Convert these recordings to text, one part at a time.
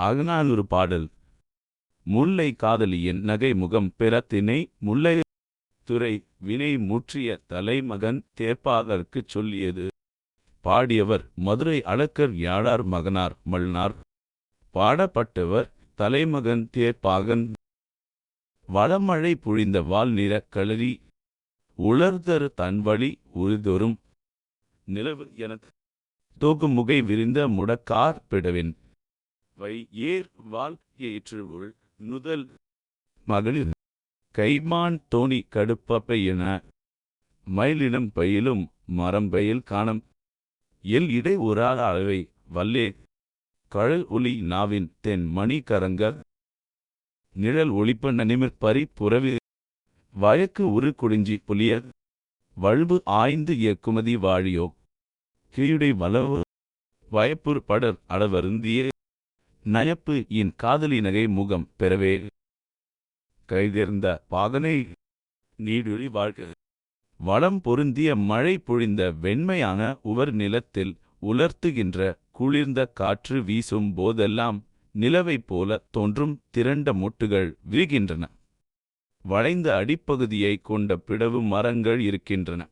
அகநானூறு பாடல். முல்லை காதலியின் நகை முகம் பெற முல்லை துறை வினை முற்றிய தலைமகன் தேப்பாதற்குச் சொல்லியது. பாடியவர் மதுரை அளக்கர் யாழார் மகனார் மல்னார். பாடப்பட்டவர் தலைமகன் தேர்ப்பாகன் வளமழை புழிந்த வால் நிற களரி. உலர்தரு தன்வழி உழுதொரும் நிலவு எனத் தோகுமுகை விரிந்த முடக்கார் பிடவின். வை ஏர் வால் ஏற்று உள் நுதல் மகளிர். கைமான் தோணி கடுப்பப்பை என மயிலினம் பயிலும் மரம்பயில் காணம். எல் இடை உரா அளவை வல்லே. கழல் ஒளி நாவின் தென் மணி கரங்க. நிழல் ஒளிப்ப நனிமிற் பரி புறவி வழக்கு உரு குடிஞ்சி புலிய. வழுவு ஆய்ந்து இயக்குமதி வாழியோ. கீழை வளவு வயப்புர் படர் அளவருந்திய நயப்பு இன் காதலி நகை முகம் பெறவே. கைதேர்ந்த பாதனை நீடுழி வாழ்க. வளம் பொருந்திய மழை பொழிந்த வெண்மையான உவர் நிலத்தில் உலர்த்துகின்ற குளிர்ந்த காற்று வீசும் போதெல்லாம் நிலவைப் போல தோன்றும் திரண்ட மொட்டுகள் விரிகின்றன. வளைந்த அடிப்பகுதியை கொண்ட பிடவு மரங்கள் இருக்கின்றன.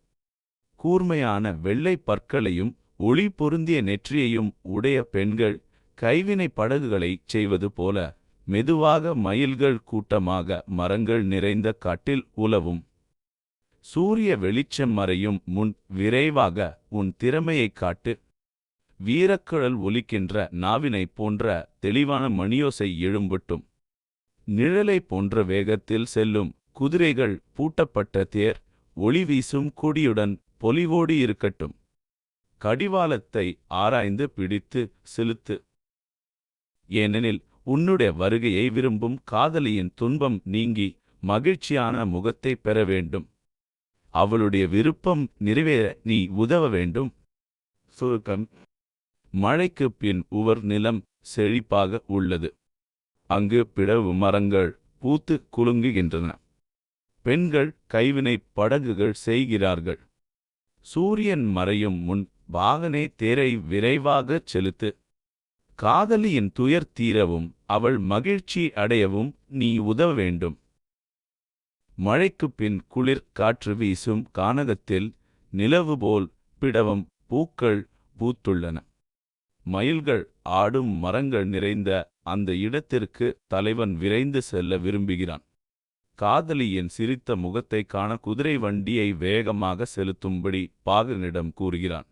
கூர்மையான வெள்ளை பற்களையும் ஒளி பொருந்திய நெற்றியையும் உடைய பெண்கள் கைவினை படகுகளைச் செய்வது போல மெதுவாக மயில்கள் கூட்டமாக மரங்கள் நிறைந்த காட்டில் உலவும். சூரிய வெளிச்சம் மறையும் முன் விரைவாக உன் திறமையைக் காட்டு. வீரக்குழல் ஒலிக்கின்ற நாவினைப் போன்ற தெளிவான மணியோசை எழும்பட்டும். நிழலை போன்ற வேகத்தில் செல்லும் குதிரைகள் பூட்டப்பட்ட தேர் ஒளி வீசும் கொடியுடன் பொலிவோடு இருக்கட்டும். கடிவாளத்தை ஆராய்ந்து பிடித்து செலுத்து. ஏனெனில் உன்னுடைய வருகையை விரும்பும் காதலியின் துன்பம் நீங்கி மகிழ்ச்சியான முகத்தை பெற வேண்டும். அவளுடைய விருப்பம் நிறைவேற நீ உதவ வேண்டும். சுருக்கம். மழைக்குப் பின் உவர் நிலம் செழிப்பாக உள்ளது. அங்கு பிளவு மரங்கள் பூத்து குலுங்குகின்றன. பெண்கள் கைவினைப் படகுகள் செய்கிறார்கள். சூரியன் மறையும் முன் வாகனே தேரை விரைவாகச் செலுத்து காதலியின் துயர் தீரவும் அவள் மகிழ்ச்சி அடையவும் நீ உதவ வேண்டும். மழைக்குப் பின் குளிர் காற்று வீசும் கானகத்தில் நிலவு போல் பிடவம் பூக்கள் பூத்துள்ளன. மயில்கள் ஆடும் மரங்கள் நிறைந்த அந்த இடத்திற்கு தலைவன் விரைந்து செல்ல விரும்புகிறான். காதலியின் சிரித்த முகத்தைக் காண குதிரை வண்டியை வேகமாக செலுத்தும்படி பாகனிடம் கூறுகிறான்.